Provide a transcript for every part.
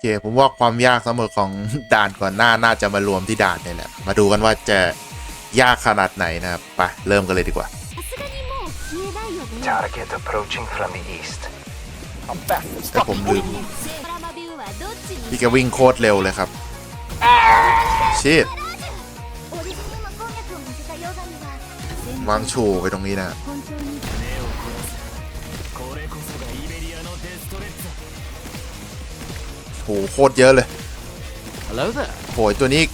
เคผมว่าความยากเสมอของด่านก่อนหน้าน่าจะมารวมที่ด่านนี่แหละ มาดูกันว่าจะยากขนาดไหนนะครับไปเริ่มกันเลยดีกว่า Target approaching from the east แต่ผมลืมพี่แกวิ่งโคตรเร็วเลยครับชิดวางชูไปตรงนี้นะ โหโคตรเยอะเลย Hello there โหยตัวนี้อีก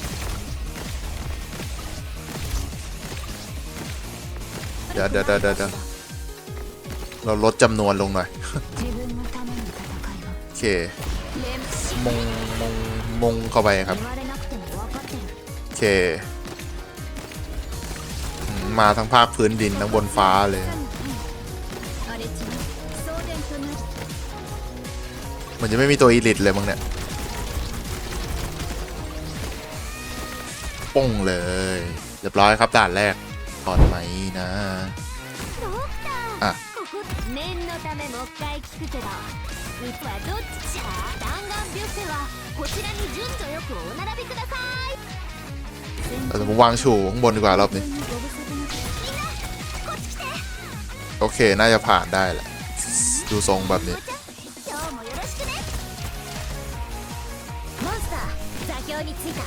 เดี๋ยวเดี๋ยวเดี๋ยวเดี๋ยวเดี๋ยวเราลดจำนวนลงหน่อย 自分のための戦いを โอเค 連 มงมงมงเข้าไปครับ 言われなくても分かってる โอเคอืมมาทั้งภาคพื้นดินทั้งบนฟ้าเลย あ ือนจะไม่มีตัวอีลิตเลยมั้งเนี่ยป้งเลยเรียบร้อยครับด่านแรกก่อนไหมนะอะเราจะวางชูข้างบนดีกว่ารอบนี้ โอเค น่าจะผ่านได้แหละ ดูทรงแบบนี้ 座標に着いた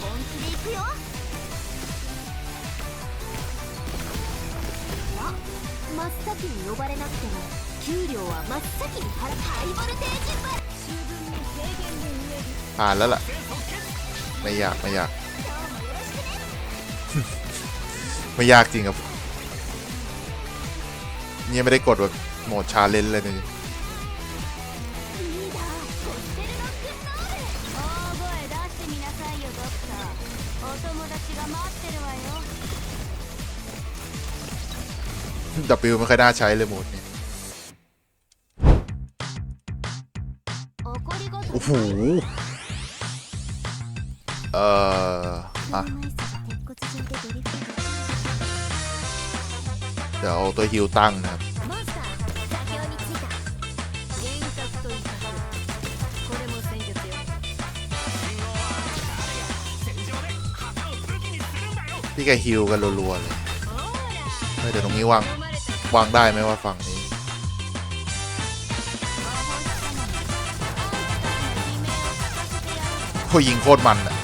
本気で行くよあ真っ先に呼ばれなくても給料は真っ先に払うハイボルテージバ十分に制限で売れる ผ่านแล้วล่ะ ไม่ยากไม่ยาก 今日もよろしくね ไม่ยากจริงครับเนี่ยไม่ได้กดแบบ หมดชาเลนเลยนี่ดับบิลไม่ค่อยน่าใช้เลยโหมดโอ้โหเอ่ออะเดี๋ยวเอาตัวฮิวตั้งนะครับ พี่แกฮิวกันรัวๆเลยเฮ้ยเดี๋ยวตรงนี้วางวางได้ไหมว่าฝั่งนี้ โอ้ยิงโคตรมันอะ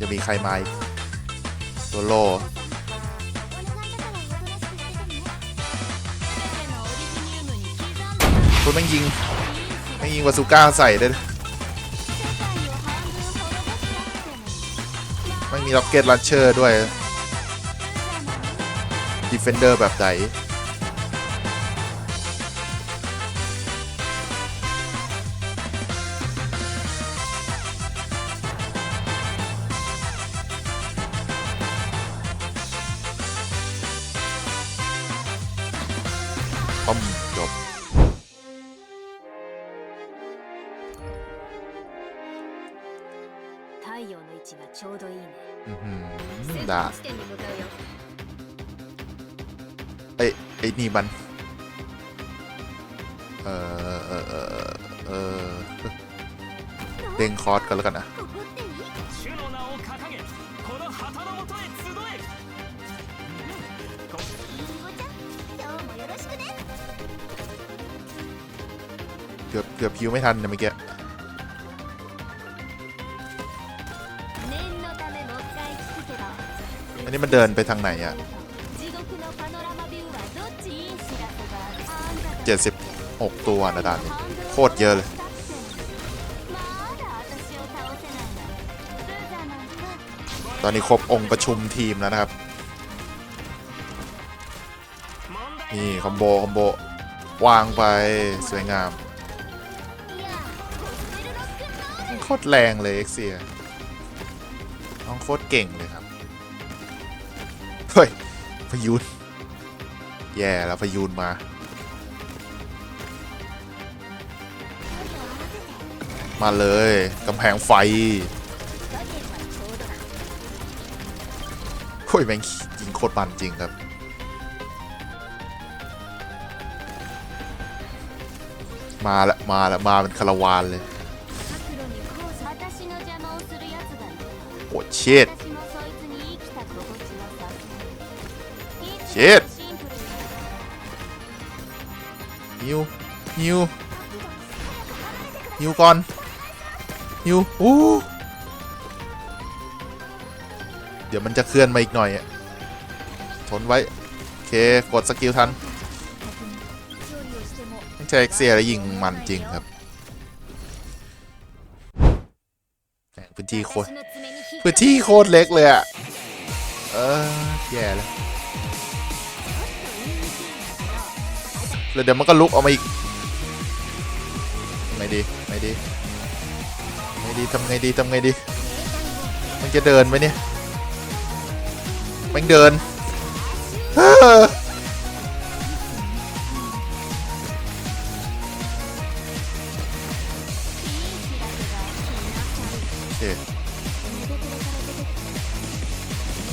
จะมีใครมาโซโล่ นแม่งยิงแม่งยิงวาซูก้าใส่เลยไม่มีล็อกเก็ตลันเชอร์ด้วยดีเฟนเดอร์แบบไหน 陽の位置がちょうどいいね อื้อหื 戦 อด่า 闘地点に向かうよ ไอ้ยไอ้นี่มัน เออเออเออเออเด้งคอร์สกันแล้วกันนะ ここっていい主の名を掲げこの旗のもとへ集えリンゴちゃん今日もよろしくね เกือบเกือบพิวไม่ทันนะเมื่อกี้ อันนี้มันเดินไปทางไหนอะเจ็ดสิบหกตัวนะดานนี้โคตรเยอะเลยตอนนี้ครบองค์ประชุมทีมแล้วนะครับ นี่คอมโบคอมโบวางไปสวยงาม โคตรแรงเลยเอ็กเซีย น้องโคตรเก่งเลยครับ เฮ้ย พยูน แย่แล้วพยูนมา มาเลยกำแพงไฟเฮ้ยแม่งยิงโคตรปันจริงครับมาละมาละมาเป็นคาราวานเลย โอ้เชดเชิดฮิวฮิวฮิวก่อนฮิวอู้เดี๋ยวมันจะเคลื่อนมาอีกหน่อยอะทนไว้ โอเค กดสกิลทันแจกเสียแล้ยิงมันจริงครับ ที่โคตรพื้นที่โคตรเล็กเลยอะเออแย่แล้วแล้วเดี๋ยวมันก็ลุกออกมาอีกไม่ดีไม่ดีไม่ดีทำไงดีทำไงดี มันจะเดินไหมเนี่ยมันเดิน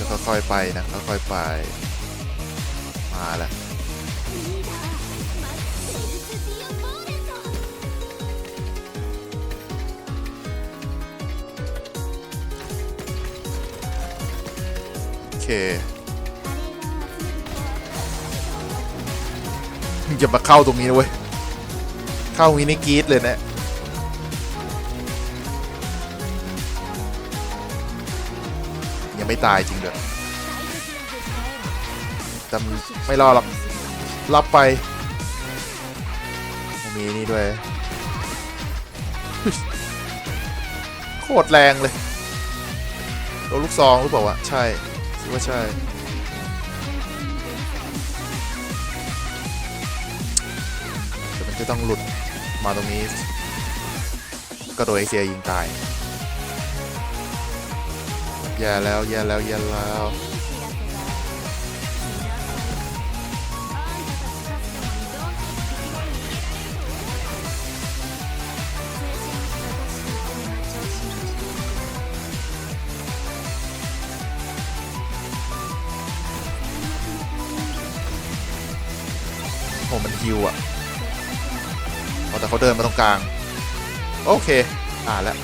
ค่อยๆไปนะค่อยๆไป มาแล้วโอเคอย่ามาเข้าตรงนี้นะเว้ย เข้าตรงนี้นี่กีดเลยเนะ ยังไม่ตายจริงเด้อแต่ไม่รอหรอกรับไป มีนี่ด้วย โคตรแรงเลยโดนลูกซองหรือเปล่าวะ ใช่คิดว่าใช่แต่มันจะต้องหลุดมาตรงนี้ ก็โดนไอเซียยิงตาย แย่แล้วแย่แล้วแย่แล้วโหมันฮิวอะแต่เขาเดินมาตรงกลาง โอเค อ่านแล้ว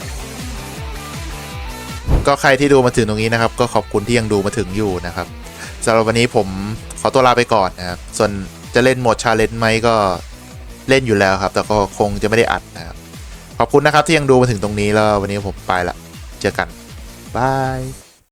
ก็ใครที่ดูมาถึงตรงนี้นะครับ ก็ขอบคุณที่ยังดูมาถึงอยู่นะครับสำหรับวันนี้ผมขอตัวลาไปก่อนนะครับ ส่วนจะเล่นโหมดชาเลนจ์ไหมก็เล่นอยู่แล้วครับ แต่ก็คงจะไม่ได้อัดนะครับ ขอบคุณนะครับที่ยังดูมาถึงตรงนี้แล้ววันนี้ผมไปละ เจอกันบาย